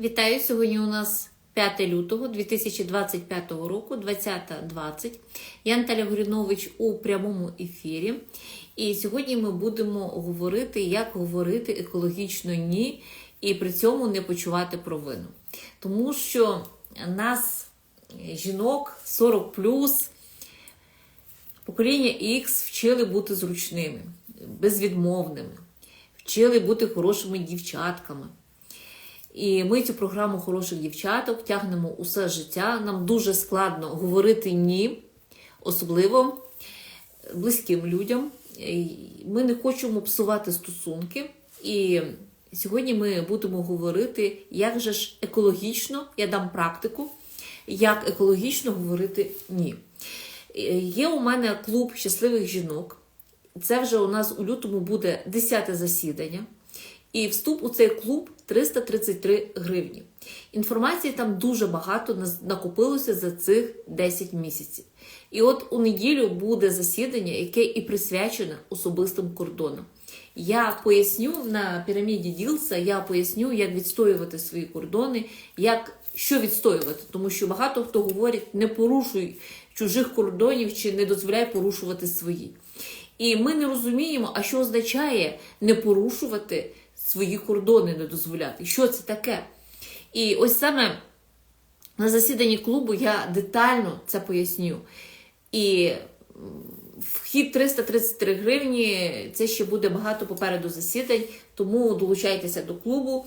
Вітаю! Сьогодні у нас 5 лютого 2025 року, 20.20. Я Наталя Горінович у прямому ефірі. І сьогодні ми будемо говорити, як говорити екологічно ні, і при цьому не почувати провину. Тому що нас, жінок 40 покоління X вчили бути зручними, безвідмовними, вчили бути хорошими дівчатками. І ми цю програму хороших дівчаток тягнемо усе життя. Нам дуже складно говорити ні, особливо близьким людям. Ми не хочемо псувати стосунки. І сьогодні ми будемо говорити, як же ж екологічно, я дам практику, як екологічно говорити ні. Є у мене клуб щасливих жінок. Це вже у нас у лютому буде 10-те засідання. І вступ у цей клуб 333 гривні. Інформації там дуже багато накопилося за цих 10 місяців. І от у неділю буде засідання, яке і присвячене особистим кордонам. Я поясню на піраміді Ділса, я поясню, як відстоювати свої кордони, як що відстоювати, тому що багато хто говорить, не порушуй чужих кордонів чи не дозволяй порушувати свої. І ми не розуміємо, а що означає не порушувати свої кордони, не дозволяти. Що це таке? І ось саме на засіданні клубу я детально це поясню. І вхід 333 гривні, це ще буде багато попереду засідань, тому долучайтеся до клубу.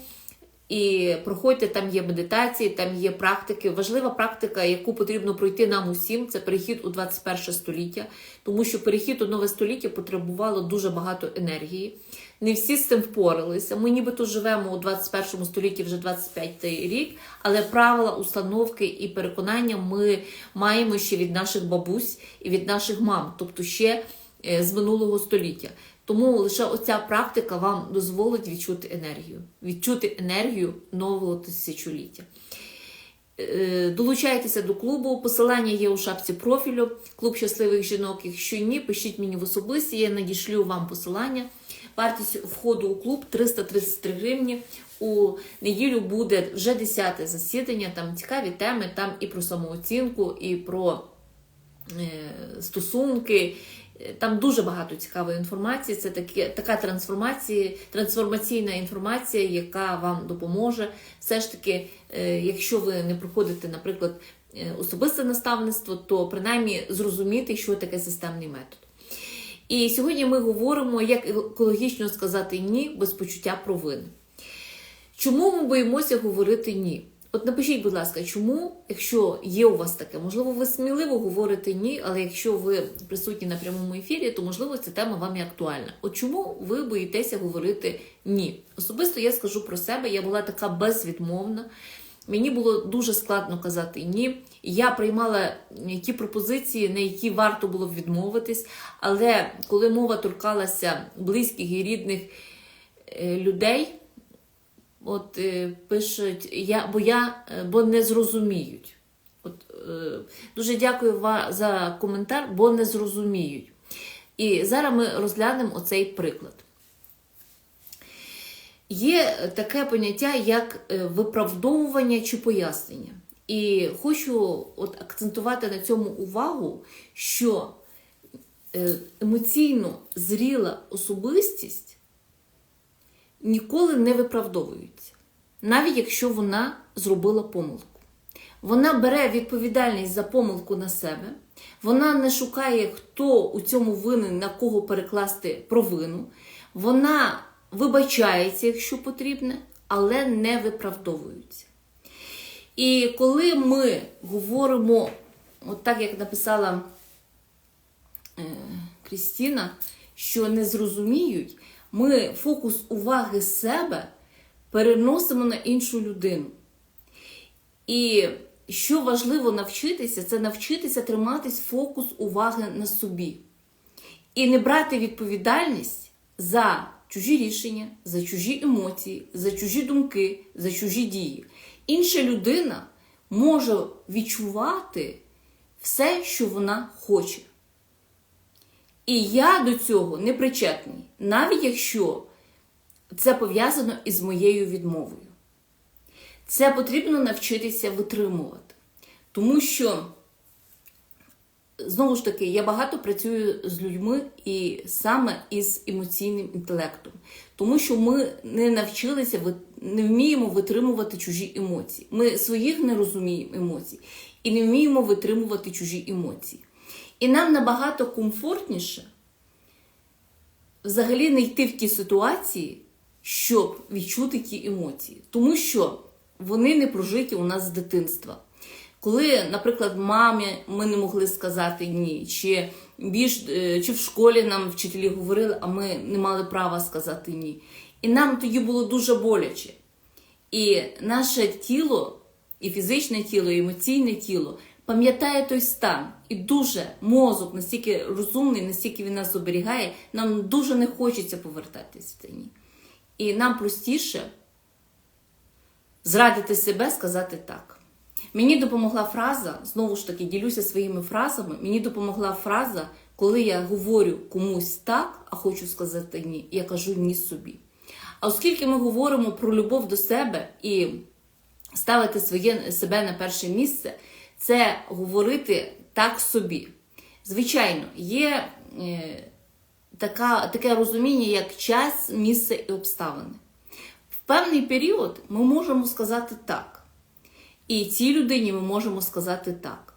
І проходьте, там є медитації, там є практики. Важлива практика, яку потрібно пройти нам усім, це перехід у 21 століття, тому що перехід у нове століття потребувало дуже багато енергії. Не всі з цим впоралися. Ми нібито живемо у 21 столітті вже 25-й рік, але правила, установки і переконання ми маємо ще від наших бабусь і від наших мам, тобто ще з минулого століття. Тому лише оця практика вам дозволить відчути енергію, відчути енергію нового тисячоліття. Долучайтеся до клубу, посилання є у шапці профілю, клуб щасливих жінок. Якщо ні, пишіть мені в особисті, я надішлю вам посилання. Вартість входу у клуб 333 гривні. У неділю буде вже 10 засідання, там цікаві теми, там і про самооцінку, і про е, стосунки. Там дуже багато цікавої інформації. Це такі, така трансформація, трансформаційна інформація, яка вам допоможе. Все ж таки, е, якщо ви не проходите, наприклад, е, особисте наставництво, то принаймні зрозуміти, що таке системний метод. І сьогодні ми говоримо, як екологічно сказати ні без почуття провини. Чому ми боїмося говорити ні? От напишіть, будь ласка, чому, якщо є у вас таке, можливо, ви сміливо говорите ні, але якщо ви присутні на прямому ефірі, то можливо ця тема вам і актуальна. От чому ви боїтеся говорити ні? Особисто я скажу про себе, я була така безвідмовна. Мені було дуже складно казати ні. Я приймала ті пропозиції, на які варто було відмовитись. Але коли мова торкалася близьких і рідних людей, от е, пишуть, я, бо я бо не зрозуміють. От, е, Дуже дякую вам за коментар, бо не зрозуміють. І зараз ми розглянемо оцей приклад. Є таке поняття, як виправдовування чи пояснення. І хочу от акцентувати на цьому увагу, що емоційно зріла особистість ніколи не виправдовується, навіть якщо вона зробила помилку. Вона бере відповідальність за помилку на себе, вона не шукає, хто у цьому винен, на кого перекласти провину. Вона вибачається, якщо потрібне, але не виправдовується. І коли ми говоримо, от так як написала е, Крістіна, що не зрозуміють, ми фокус уваги себе переносимо на іншу людину. І що важливо навчитися, це навчитися триматись фокус уваги на собі. І не брати відповідальність за чужі рішення, за чужі емоції, за чужі думки, за чужі дії. Інша людина може відчувати все, що вона хоче. І я до цього не причетний, навіть якщо це пов'язано із моєю відмовою. Це потрібно навчитися витримувати. Тому що, знову ж таки, я багато працюю з людьми і саме із емоційним інтелектом. Тому що ми не навчилися, не вміємо витримувати чужі емоції. Ми своїх не розуміємо емоцій і не вміємо витримувати чужі емоції. І нам набагато комфортніше взагалі не йти в ті ситуації, щоб відчути ті емоції. Тому що вони не прожиті у нас з дитинства. Коли, наприклад, мамі ми не могли сказати ні, чи більш е, чи в школі нам вчителі говорили, а ми не мали права сказати ні. І нам тоді було дуже боляче. І наше тіло, і фізичне тіло, і емоційне тіло пам'ятає той стан. І дуже мозок настільки розумний, настільки він нас оберігає, нам дуже не хочеться повертатись в ні. І нам простіше зрадити себе, сказати так. Мені допомогла фраза, знову ж таки, ділюся своїми фразами. Мені допомогла фраза, коли я говорю комусь так, а хочу сказати ні, я кажу ні собі. А оскільки ми говоримо про любов до себе і ставити своє, себе на перше місце, це говорити так собі. Звичайно, є е, така, таке розуміння, як час, місце і обставини. В певний період ми можемо сказати так. І цій людині ми можемо сказати так.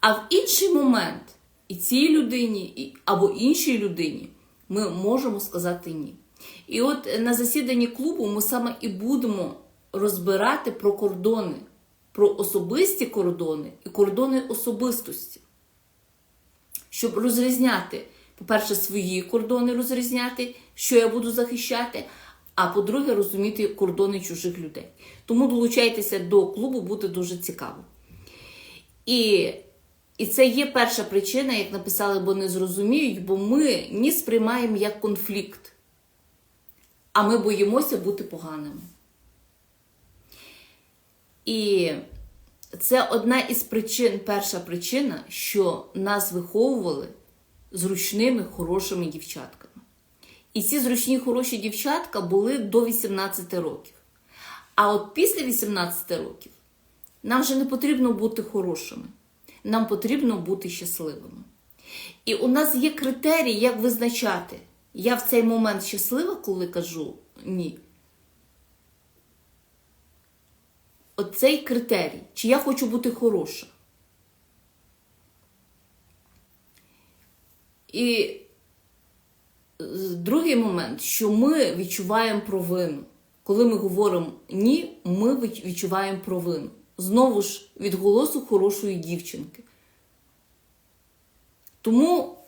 А в інший момент і цій людині, або іншій людині ми можемо сказати ні. І от на засіданні клубу ми саме і будемо розбирати про кордони, про особисті кордони і кордони особистості. Щоб розрізняти, по-перше, свої кордони розрізняти, що я буду захищати, а по-друге, розуміти кордони чужих людей. Тому долучайтеся до клубу, буде дуже цікаво. І, і це є перша причина, як написали, бо не зрозуміють, бо ми ні сприймаємо як конфлікт, а ми боїмося бути поганими. І це одна із причин, перша причина, що нас виховували зручними, хорошими дівчатками. І ці зручні хороші дівчатка були до 18 років. А от після 18 років нам вже не потрібно бути хорошими, нам потрібно бути щасливими. І у нас є критерії, як визначати, я в цей момент щаслива, коли кажу ні. Оцей критерій, чи я хочу бути хороша. І другий момент, що ми відчуваємо провину. Коли ми говоримо ні, ми відчуваємо провину. Знову ж від голосу хорошої дівчинки. Тому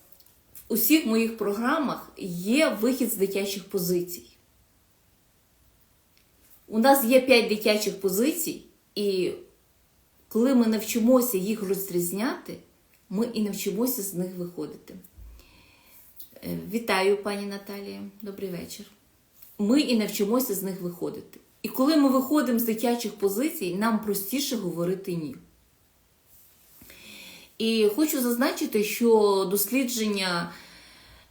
в усіх моїх програмах є вихід з дитячих позицій. У нас є 5 дитячих позицій, і коли ми навчимося їх розрізняти, ми і навчимося з них виходити. Е, Вітаю, пані Наталія, добрий вечір. Ми і навчимося з них виходити. І коли ми виходимо з дитячих позицій, нам простіше говорити ні. І хочу зазначити, що дослідження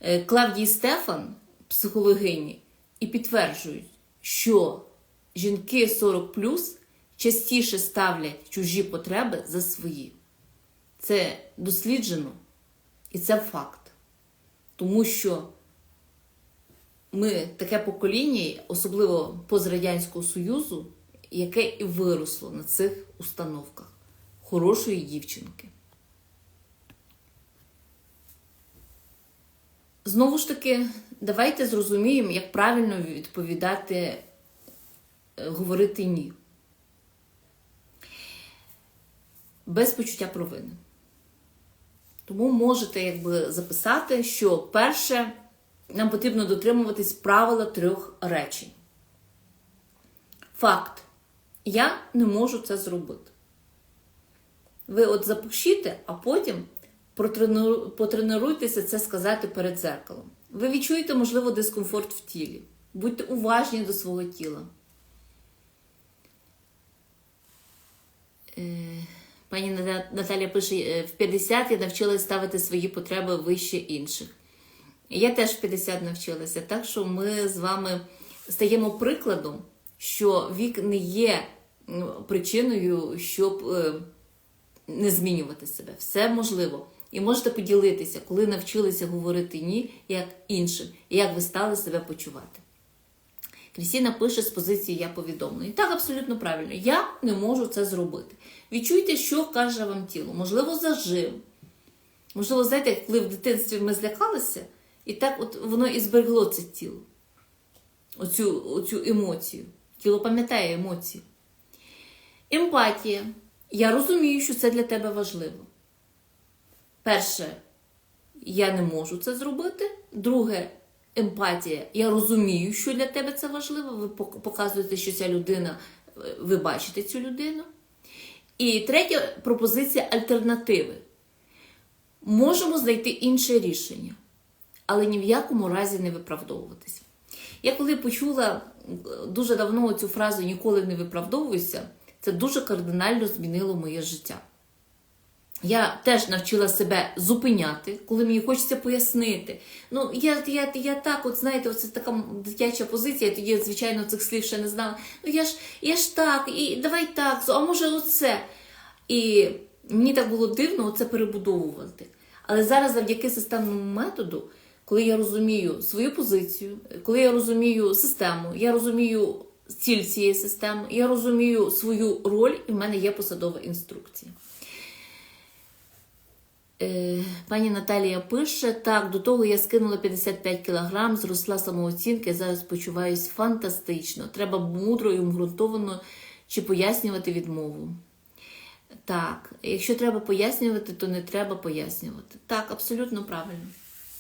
е, Клавдії Стефан, психологині, і підтверджують, що жінки 40 частіше ставлять чужі потреби за свої. Це досліджено і це факт. Тому що ми таке покоління, особливо пострадянського Союзу, яке і виросло на цих установках хорошої дівчинки. Знову ж таки, давайте зрозуміємо, як правильно відповідати, е, говорити ні. Без почуття провини. Тому можете якби записати, що перше нам потрібно дотримуватись правила трьох речень. Факт. Я не можу це зробити. Ви от запишіть, а потім потренуйтеся це сказати перед зеркалом. Ви відчуєте, можливо, дискомфорт в тілі. Будьте уважні до свого тіла. Пані Ната- Наталя пише: «Е, в 50 я навчилась ставити свої потреби вище інших. Я теж в 50 навчилася, так що ми з вами стаємо прикладом, що вік не є причиною, щоб е, не змінювати себе. Все можливо. І можете поділитися, коли навчилися говорити ні як іншим, і як ви стали себе почувати. Крістіна пише з позиції я повідомлення. Так, абсолютно правильно. Я не можу це зробити. Відчуйте, що каже вам тіло. Можливо, зажим. Можливо, знаєте, коли в дитинстві ми злякалися, і так от воно і зберегло це тіло. Оцю, оцю емоцію. Тіло пам'ятає емоції. Емпатія. Я розумію, що це для тебе важливо. Перше, я не можу це зробити. Друге, емпатія. Я розумію, що для тебе це важливо. Ви показуєте, що ця людина, е, ви бачите цю людину. І третя пропозиція альтернативи. Можемо знайти інше рішення, але ні в якому разі не виправдовуватись. Я коли почула дуже давно цю фразу ніколи не виправдовуйся, це дуже кардинально змінило моє життя. Я теж навчила себе зупиняти, коли мені хочеться пояснити. Ну, я, я, я так, от знаєте, це така дитяча позиція, тоді, звичайно, цих слів ще не знала. Ну я ж, я ж так, і давай так, а може оце. І мені так було дивно це перебудовувати. Але зараз, завдяки системному методу, коли я розумію свою позицію, коли я розумію систему, я розумію ціль цієї системи, я розумію свою роль, і в мене є посадова інструкція. Е, Пані Наталія пише: так, до того я скинула 55 кілограм, зросла самооцінка, зараз почуваюсь фантастично. Треба мудро і обґрунтовано чи пояснювати відмову. Так, якщо треба пояснювати, то не треба пояснювати. Так, абсолютно правильно.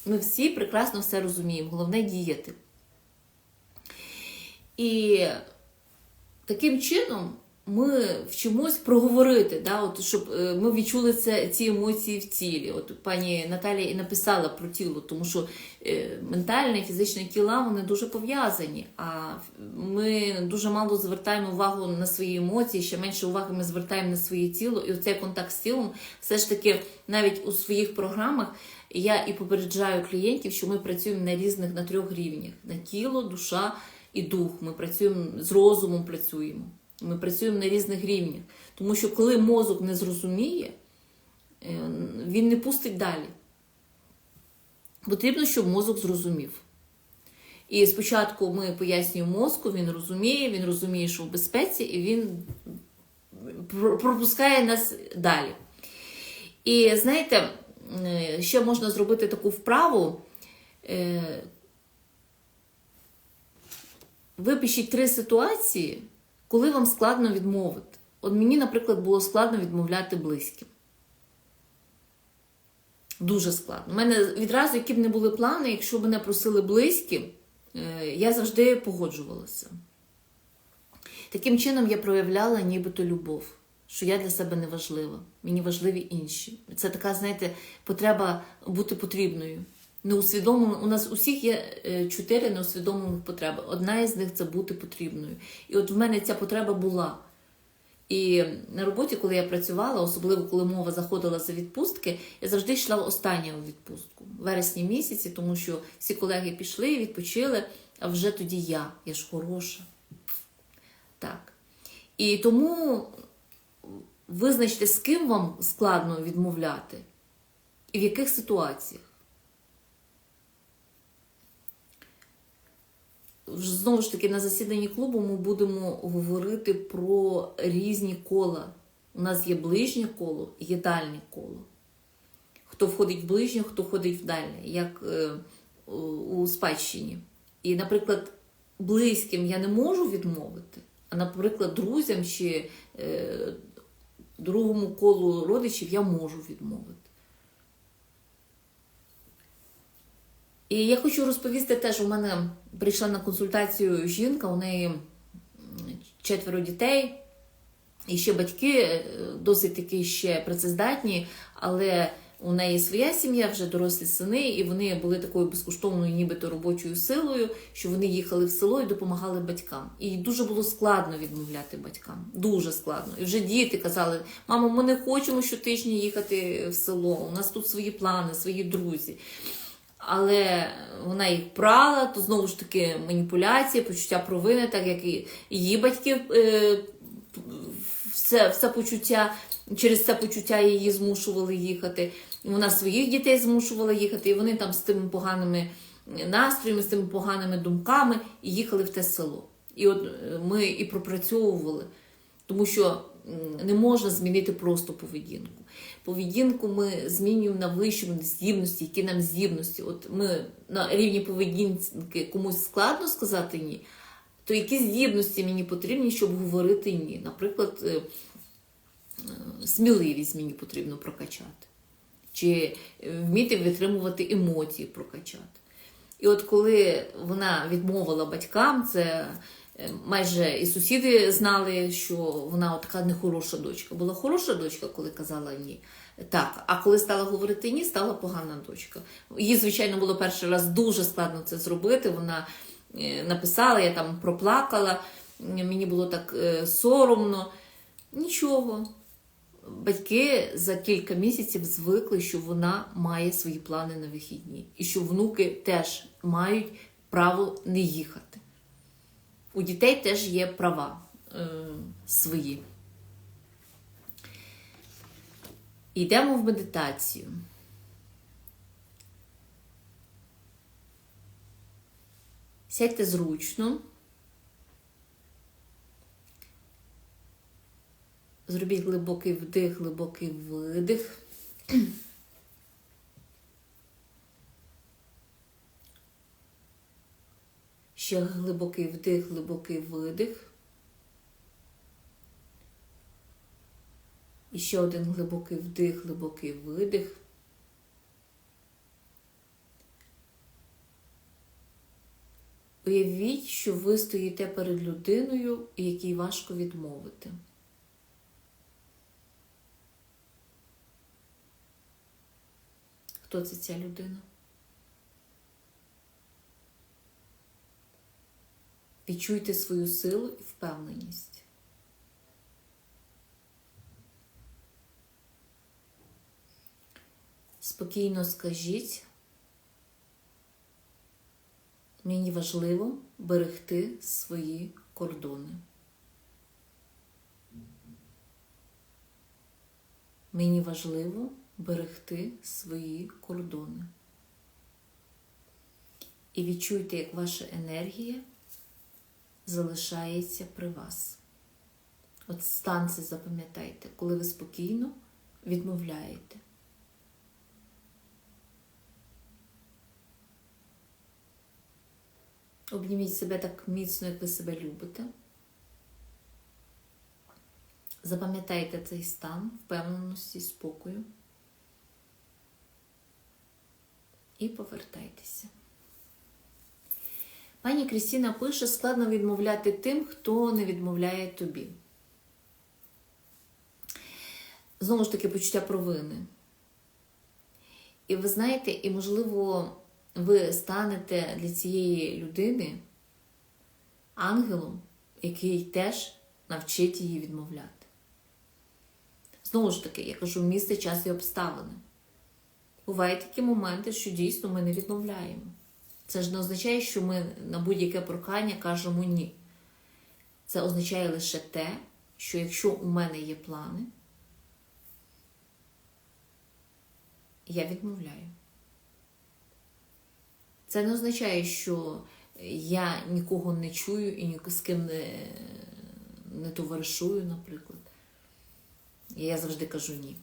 Ми всі прекрасно все розуміємо. Головне діяти. І таким чином ми вчимось проговорити, да, от, щоб е, ми відчули це, ці емоції в тілі. От пані Наталія і написала про тіло, тому що е, ментальне і фізичне тіла вони дуже пов'язані. А ми дуже мало звертаємо увагу на свої емоції, ще менше уваги ми звертаємо на своє тіло. І оцей контакт з тілом, все ж таки, навіть у своїх програмах я і попереджаю клієнтів, що ми працюємо на різних на трьох рівнях: на тіло, душа і дух. Ми працюємо з розумом, працюємо. Ми працюємо на різних рівнях. Тому що коли мозок не зрозуміє, е, він не пустить далі. Потрібно, щоб мозок зрозумів. І спочатку ми пояснюємо мозку, він розуміє, він розуміє, що в безпеці, і він пропускає нас далі. І знаєте, е, ще можна зробити таку вправу. е, Випишіть три ситуації, коли вам складно відмовити. От мені, наприклад, було складно відмовляти близьким. Дуже складно. У мене відразу, які б не були плани, якщо мене просили близькі, е, я завжди погоджувалася. Таким чином я проявляла нібито любов, що я для себе не важлива, мені важливі інші. Це така, знаєте, потреба бути потрібною. Неусвідомлено, у нас усіх є е, чотири неусвідомлених потреби. Одна із них це бути потрібною. І от в мене ця потреба була. І на роботі, коли я працювала, особливо коли мова заходила за відпустки, я завжди йшла остання у відпустку в вересні місяці, тому що всі колеги пішли, відпочили, а вже тоді я. Я ж хороша. Так. І тому визначте, з ким вам складно відмовляти і в яких ситуаціях. Знову ж таки, на засіданні клубу ми будемо говорити про різні кола. У нас є ближнє коло, є дальнє коло. Хто входить в ближнє, хто входить в дальнє, як е, у- спадщині. І, наприклад, близьким я не можу відмовити, а, наприклад, друзям чи е, другому колу родичів я можу відмовити. І я хочу розповісти теж, у мене прийшла на консультацію жінка, у неї четверо дітей, і ще батьки е, досить таки ще працездатні, але у неї своя сім'я, вже дорослі сини, і вони були такою безкоштовною, нібито робочою силою, що вони їхали в село і допомагали батькам. І дуже було складно відмовляти батькам. Дуже складно. І вже діти казали: мамо, ми не хочемо щотижня їхати в село. У нас тут свої плани, свої друзі. Але вона їх брала, то знову ж таки маніпуляція, почуття провини, так як і її батьки е, все, все почуття, через це почуття її змушували їхати. Вона своїх дітей змушувала їхати, і вони там з тими поганими настроями, з тими поганими думками і їхали в те село. І от е, ми і пропрацьовували, тому що не можна змінити просто поведінку. Поведінку ми змінюємо на вищому здібності, які нам здібності. От ми на рівні поведінки комусь складно сказати ні, то які здібності мені потрібні, щоб говорити ні. Наприклад, е, е, сміливість мені потрібно прокачати, чи е, вміти витримувати емоції прокачати. І от коли вона відмовила батькам, це майже і сусіди знали, що вона така нехороша дочка. Була хороша дочка, коли казала ні. Так, а коли стала говорити ні, стала погана дочка. Їй, звичайно, було перший раз дуже складно це зробити. Вона е, написала, я там проплакала, мені було так е, соромно. Нічого. Батьки за кілька місяців звикли, що вона має свої плани на вихідні, і що внуки теж мають право не їхати. У дітей теж є права е, свої. Йдемо в медитацію. Сядьте зручно. Зробіть глибокий вдих, глибокий видих. Ще глибокий вдих, глибокий видих. І ще один глибокий вдих, глибокий видих. Уявіть, що ви стоїте перед людиною, якій важко відмовити. Хто це ця людина? Відчуйте свою силу і впевненість. Спокійно скажіть, мені важливо берегти свої кордони. Мені важливо берегти свої кордони. І відчуйте, як ваша енергія залишається при вас. От стан це запам'ятайте, коли ви спокійно відмовляєте. Обніміть себе так міцно, як ви себе любите. Запам'ятайте цей стан впевненості, спокою. І повертайтеся. Пані Крістіна пише: складно відмовляти тим, хто не відмовляє тобі. Знову ж таки, почуття провини. І ви знаєте, і, можливо, ви станете для цієї людини ангелом, який теж навчить її відмовляти. Знову ж таки, я кажу, місце, час і обставини. Бувають такі моменти, що дійсно ми не відмовляємо. Це ж не означає, що ми на будь-яке прохання кажемо ні. Це означає лише те, що якщо у мене є плани, я відмовляю. Це не означає, що я нікого не чую і ні з ким не, не товаришую, наприклад. Я завжди кажу ні.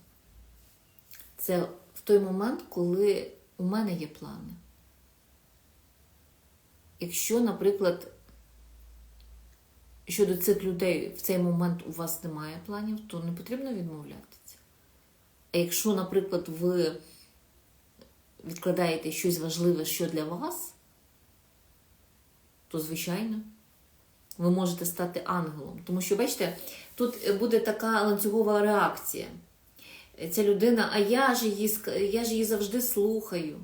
Це в той момент, коли у мене є плани. Якщо, наприклад, щодо цих людей в цей момент у вас немає планів, то не потрібно відмовлятися. А якщо, наприклад, ви відкладаєте щось важливе, що для вас, то, звичайно, ви можете стати ангелом. Тому що, бачите, тут буде така ланцюгова реакція. Ця людина, а я ж її, я ж її завжди слухаю,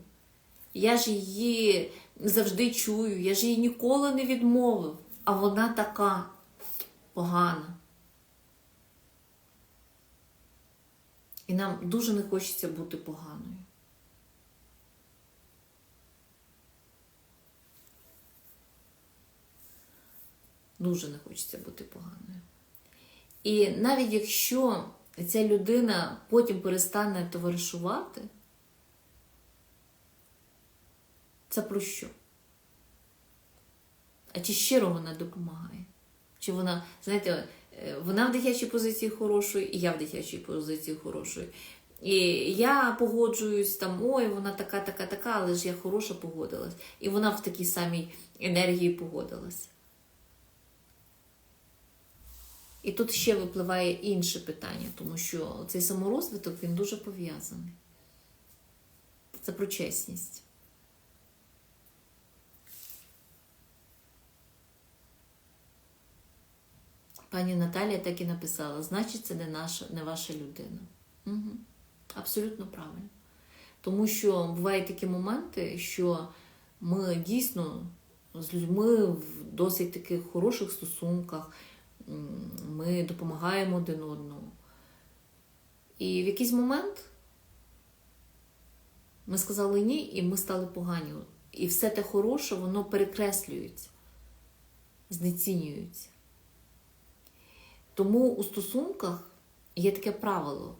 я ж її завжди чую, я ж її ніколи не відмовив, а вона така погана. І нам дуже не хочеться бути поганою. Дуже не хочеться бути поганою. І навіть якщо ця людина потім перестане товаришувати, це про що? А чи щиро вона допомагає? Чи вона, знаєте, е, вона в дитячій позиції хорошої, і я в дитячій позиції хорошої. І я погоджуюсь там, ой, вона така, така, така, але ж я хороша погодилась. І вона в такій самій енергії погодилась. І тут ще випливає інше питання, тому що цей саморозвиток він дуже пов'язаний. Це про чесність. Пані Наталія так і написала: значить, це не наша, не ваша людина. Угу. Абсолютно правильно. Тому що бувають такі моменти, що ми дійсно з людьми в досить таких хороших стосунках, ми допомагаємо один одному. І в якийсь момент ми сказали ні, і ми стали погані. І все те хороше, воно перекреслюється, знецінюється. Тому у стосунках є таке правило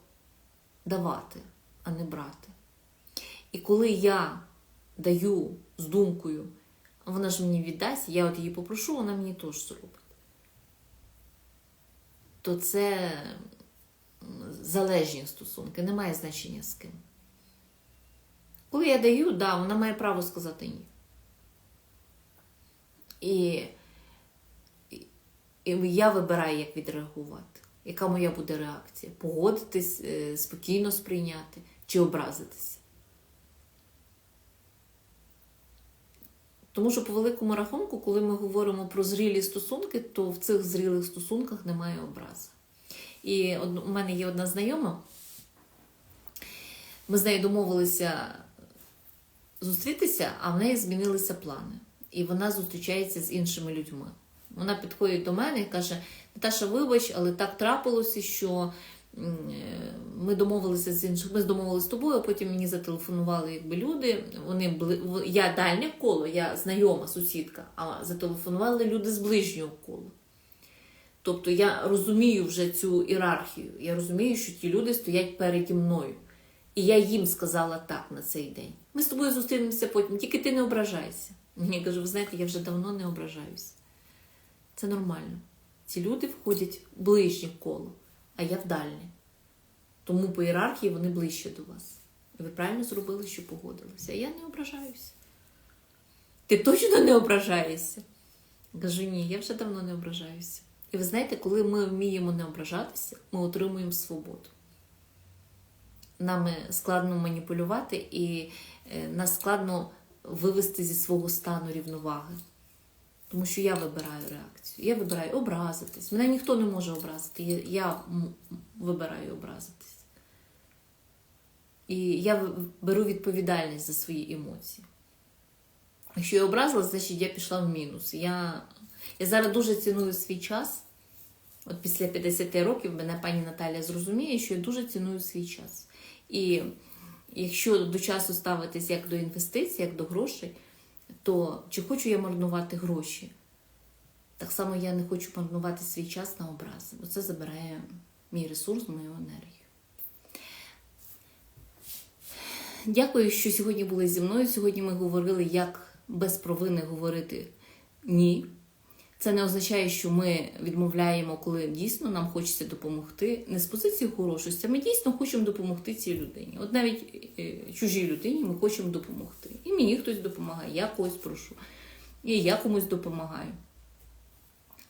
давати, а не брати. І коли я даю з думкою, вона ж мені віддасть, я от її попрошу, вона мені теж зробить, то це залежні стосунки, немає значення з ким. Коли я даю, да, вона має право сказати ні. І і я вибираю, як відреагувати. Яка моя буде реакція? Погодитись, е, спокійно сприйняти чи образитися. Тому що, по великому рахунку, коли ми говоримо про зрілі стосунки, то в цих зрілих стосунках немає образи. І у мене є одна знайома, ми з нею домовилися зустрітися, а в неї змінилися плани. І вона зустрічається з іншими людьми. Вона підходить до мене і каже: Наташа, вибач, але так трапилося, що е, ми домовилися з іншим. Ми домовилися з тобою, а потім мені зателефонували якби люди. Вони були я дальнє коло, я знайома сусідка, а зателефонували люди з ближнього кола. Тобто я розумію вже цю ієрархію. Я розумію, що ті люди стоять переді мною. І я їм сказала так на цей день. Ми з тобою зустрінемося потім, тільки ти не ображайся. Мені кажу, ви знаєте, я вже давно не ображаюся. Це нормально. Ці люди входять в ближнє коло, а я в дальнє. Тому по ієрархії вони ближче до вас. І ви правильно зробили, що погодилися. А я не ображаюся. Ти точно не ображаєшся? Кажу, ні, я вже давно не ображаюся. І ви знаєте, коли ми вміємо не ображатися, ми отримуємо свободу. Нами складно маніпулювати і е, нас складно вивести зі свого стану рівноваги. Тому що я вибираю реакцію. Я вибираю образитись. Мене ніхто не може образити. Я, вибираю образитись. І я беру відповідальність за свої емоції. Якщо я образилась, значить я пішла в мінус. Я, я зараз дуже ціную свій час. От після 50 років мене пані Наталія зрозуміє, що я дуже ціную свій час. І якщо до часу ставитись як до інвестицій, як до грошей, то чи хочу я марнувати гроші? Так само я не хочу марнувати свій час на образи, бо це забирає мій ресурс, мою енергію. Дякую, що сьогодні були зі мною. Сьогодні ми говорили, як без провини говорити ні. Це не означає, що ми відмовляємо, коли дійсно нам хочеться допомогти. Не з позиції хорошості, ми дійсно хочемо допомогти цій людині. От навіть е, чужій людині ми хочемо допомогти. І мені хтось допомагає, я когось прошу. І я комусь допомагаю.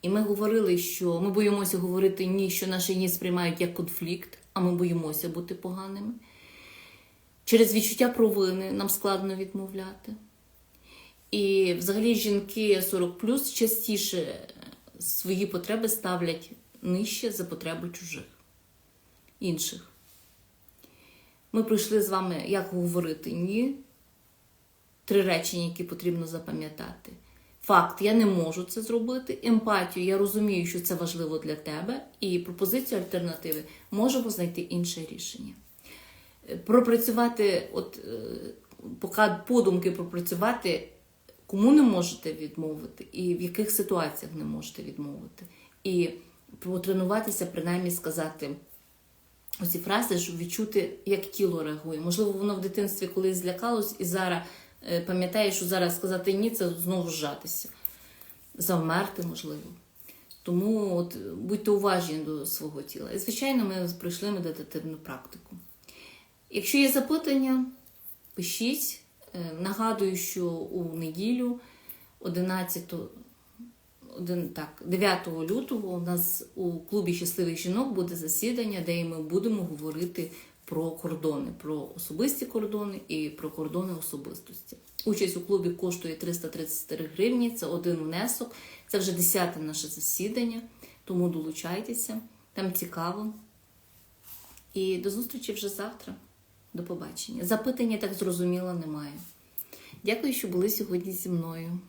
І ми говорили, що ми боїмося говорити ні, що наші ні сприймають як конфлікт, а ми боїмося бути поганими. Через відчуття провини нам складно відмовляти. І взагалі жінки 40 частіше свої потреби ставлять нижче за потреби чужих, інших. Ми пройшли з вами, як говорити ні. Три речення, які потрібно запам'ятати. Факт, я не можу це зробити. Емпатію, я розумію, що це важливо для тебе. І пропозицію альтернативи можемо знайти інше рішення. Пропрацювати, от е, поки подумки пропрацювати, кому не можете відмовити, і в яких ситуаціях не можете відмовити. І потренуватися, принаймні сказати оці фрази, щоб відчути, як тіло реагує. Можливо, воно в дитинстві колись злякалось і зараз е, пам'ятає, що зараз сказати ні, це знову зжатися, завмерти, можливо. Тому от, будьте уважні до свого тіла. І, звичайно, ми пройшли медитативну практику. Якщо є запитання, пишіть. Е, Нагадую, що у неділю 11 один, так, 9 лютого у нас у клубі щасливих жінок буде засідання, де ми будемо говорити про кордони, про особисті кордони і про кордони особистості. Участь у клубі коштує 333 гривні, це один внесок. Це вже 10 наше засідання, тому долучайтеся, там цікаво. І до зустрічі вже завтра. До побачення. Запитання так зрозуміло немає. Дякую, що були сьогодні зі мною.